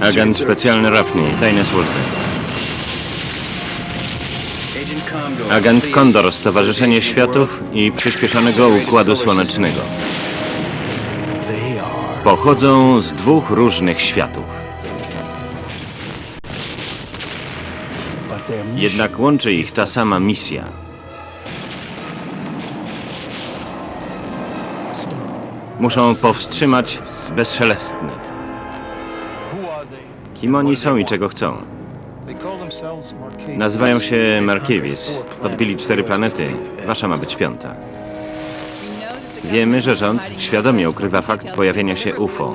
Agent specjalny Rafni, tajne służby. Agent Kondor, Stowarzyszenie Światów i Przyspieszonego Układu Słonecznego. Pochodzą z dwóch różnych światów. Jednak łączy ich ta sama misja. Muszą powstrzymać bezszelestnych. Kim oni są i czego chcą? Nazywają się Markiewicz. Podbili cztery planety. Wasza ma być piąta. Wiemy, że rząd świadomie ukrywa fakt pojawienia się UFO.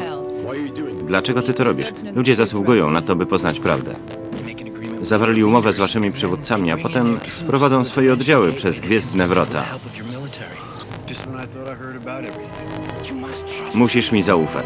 Dlaczego ty to robisz? Ludzie zasługują na to, by poznać prawdę. Zawarli umowę z waszymi przywódcami, a potem sprowadzą swoje oddziały przez gwiezdne wrota. Musisz mi zaufać.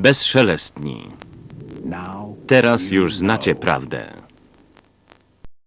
Bezszelestni. Teraz już znacie prawdę.